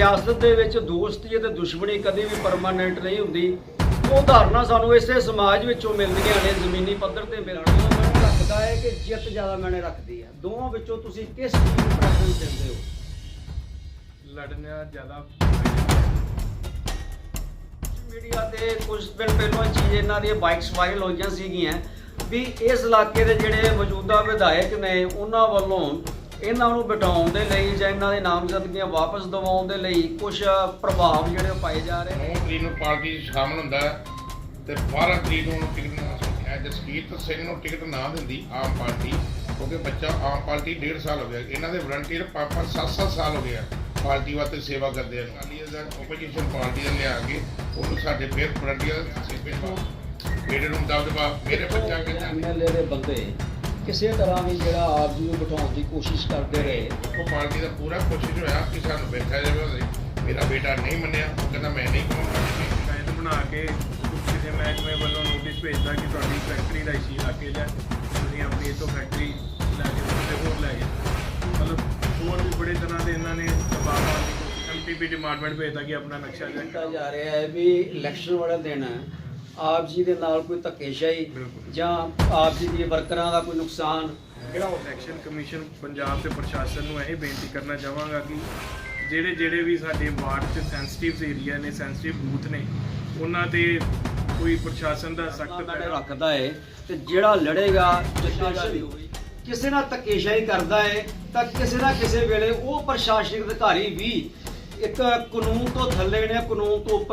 ਸਿਆਸਤ ਦੇ ਵਿੱਚ ਦੋਸਤੀ ਅਤੇ ਦੁਸ਼ਮਣੀ ਕਦੇ ਵੀ ਪਰਮਾਨੈਂਟ ਨਹੀਂ ਹੁੰਦੀ। ਉਹ ਧਾਰਨਾ ਸਾਨੂੰ ਇਸੇ ਸਮਾਜ ਵਿੱਚੋਂ ਮਿਲਦੀਆਂ ਨੇ ਜ਼ਮੀਨੀ ਪੱਧਰ ਤੇ ਮਿਲਦੀਆਂ ਮੈਨੂੰ ਲੱਗਦਾ ਹੈ ਕਿ ਜਿੱਤ ਜ਼ਿਆਦਾ ਮੈਨੇ ਰੱਖਦੀ ਹੈ। ਦੋਵਾਂ ਵਿੱਚੋਂ ਤੁਸੀਂ ਕਿਸ ਚੀਜ਼ ਨੂੰ ਪ੍ਰੈਫਰੈਂਸ ਦਿੰਦੇ ਹੋ? ਲੜਨਾ ਜ਼ਿਆਦਾ ਮੀਡੀਆ ਤੇ ਕੁਝ ਦਿਨ ਪਹਿਲਾਂ ਚੀਜ਼ ਇਹਨਾਂ ਦੀਆਂ ਬਾਈਕਸ ਵਾਇਰਲ ਹੋਈਆਂ ਸੀਗੀਆਂ। ਵੀ ਇਸ ਇਲਾਕੇ ਦੇ ਜਿਹੜੇ ਮੌਜੂਦਾ ਵਿਧਾਇਕ ਨੇ ਉਹਨਾਂ ਵੱਲੋਂ ਇਹਨਾਂ ਨੂੰ ਬਿਠਾਉਣ ਦੇ ਲਈ ਜਾਂ ਇਹਨਾਂ ਦੇ ਨਾਮਜ਼ਦਗੀਆਂ ਵਾਪਸ ਦਿਵਾਉਣ ਦੇ ਲਈ ਕੁਝ ਪ੍ਰਭਾਵ ਜਿਹੜੇ ਉਹ ਪਾਏ ਜਾ ਰਹੇ ਨੇ? 9 ਤਰੀਕ ਨੂੰ ਪਾਰਟੀ ਸ਼ਾਮਲ ਹੁੰਦਾ ਹੈ ਤੇ 12 ਤਰੀਕ ਨੂੰ ਟਿਕਟ ਨਾ ਸੁਣਿਆ ਜਸਕੀਰਤ ਸਿੰਘ ਨੂੰ ਟਿਕਟ ਨਾ ਦਿੰਦੀ ਆਮ ਪਾਰਟੀ ਕਿਉਂਕਿ ਬੱਚਾ ਆਮ ਪਾਰਟੀ 1.5 ਸਾਲ ਹੋ ਗਿਆ। ਇਹਨਾਂ ਦੇ ਵਲੰਟੀਅਰ ਪੰਜ 7-7 ਸਾਲ ਹੋ ਗਿਆ ਪਾਰਟੀ ਵਾਸਤੇ ਸੇਵਾ ਕਰਦੇ ਆ। ਅਕਾਲੀ ਦਾ ਆਪੋਜੀਸ਼ਨ ਪਾਰਟੀ ਦੇ ਲਿਆ ਕੇ ਉਹਨੂੰ ਸਾਡੇ ਫਿਰ ਵਲੰਟੀਅਰ ਸੇਵੇ ਮੇਰੇ ਨੂੰ ਦਬਦਬਾ ਮੇਰੇ ਬੱਚਾ ਕਹਿੰਦਾ ਐਮਐਲਏ ਦੇ ਬੰਦੇ ਕਿਸੇ ਤਰ੍ਹਾਂ ਵੀ ਜਿਹੜਾ ਆਪ ਜੀ ਨੂੰ ਬਿਠਾਉਣ ਦੀ ਕੋਸ਼ਿਸ਼ ਕਰਦੇ ਰਹੇ। ਉਹ ਪਾਰਟੀ ਦਾ ਪੂਰਾ ਕੋਸ਼ਿਸ਼ ਹੋਇਆ ਕਿ ਸਾਨੂੰ ਬੈਠਾ ਜਾਵੇ। ਮੇਰਾ ਬੇਟਾ ਨਹੀਂ ਮੰਨਿਆ। ਉਹ ਕਹਿੰਦਾ ਮੈਂ ਨਹੀਂ ਕਰਾਂਗਾ ਸ਼ਾਇਦ ਬਣਾ ਕੇ ਕਿਸੇ ਮਹਿਕਮੇ ਵੱਲੋਂ ਨੋਟਿਸ ਭੇਜਦਾ ਕਿ ਤੁਹਾਡੀ ਫੈਕਟਰੀ ਦਾ ਇਸ਼ੂ ਇਲਾਕੇ ਦਾ ਤੁਸੀਂ ਆਪਣੀ ਇਤੋਂ ਫੈਕਟਰੀ ਲੈ ਕੇ ਤੇ ਹੋਰ ਲੈ ਗਏ। ਮਤਲਬ ਹੋਰ ਵੀ ਬੜੇ ਤਰ੍ਹਾਂ ਦੇ ਇਹਨਾਂ ਨੇ ਦਬਾਅ ਪਾਉਣ ਦੀ ਕੋਸ਼ਿਸ਼ ਐਮਟੀਪੀ ਡਿਪਾਰਟਮੈਂਟ ਭੇਜਦਾ ਕਿ ਆਪਣਾ ਨਕਸ਼ਾ ਕਰੋ। ਜਾ ਰਿਹਾ ਹੈ ਵੀ ਇਲੈਕਸ਼ਨ ਵਾਲੇ ਦਿਨ ਆਪ ਜੀ ਦੇ ਨਾਲ ਕੋਈ ਧੱਕੇਸ਼ਾਹੀ। ਜਾਂ ਆਪ ਜੀ ਦੇ ਵਰਕਰਾਂ ਦਾ ਕੋਈ ਨੁਕਸਾਨ ਜਿਹੜਾ ਇਲੈਕਸ਼ਨ ਕਮਿਸ਼ਨ ਪੰਜਾਬ ਤੇ ਪ੍ਰਸ਼ਾਸਨ ਨੂੰ ਇਹ ਬੇਨਤੀ ਕਰਨਾ ਚਾਹਾਂਗਾ ਕਿ ਜਿਹੜੇ ਜਿਹੜੇ ਵੀ ਸਾਡੇ ਵਾਰਡ 'ਚ ਸੈਂਸਿਟਿਵ ਏਰੀਆ ਨੇ ਸੈਂਸਿਟਿਵ ਬੂਥ ਨੇ ਉਹਨਾਂ ਤੇ ਕੋਈ ਪ੍ਰਸ਼ਾਸਨ ਦਾ ਸਖਤ ਮੈਨੇ ਰੱਖਦਾ ਹੈ ਤੇ ਜਿਹੜਾ ਲੜੇਗਾ ਜਿੱਤੇਗਾ ਕਿਸੇ ਨਾਲ ਧੱਕੇਸ਼ਾਹੀ ਕਰਦਾ ਹੈ ਤਾਂ ਕਿਸੇ ਨਾ ਕਿਸੇ ਵੇਲੇ ਉਹ ਪ੍ਰਸ਼ਾਸਨਿਕ ਅਧਿਕਾਰੀ ਵੀ ਇੱਕ ਕਾਨੂੰਨ ਤੋਂ ਥੱਲੇ ਨੇ ਕਾਨੂੰਨ ਤੋਂ ਉੱਪਰ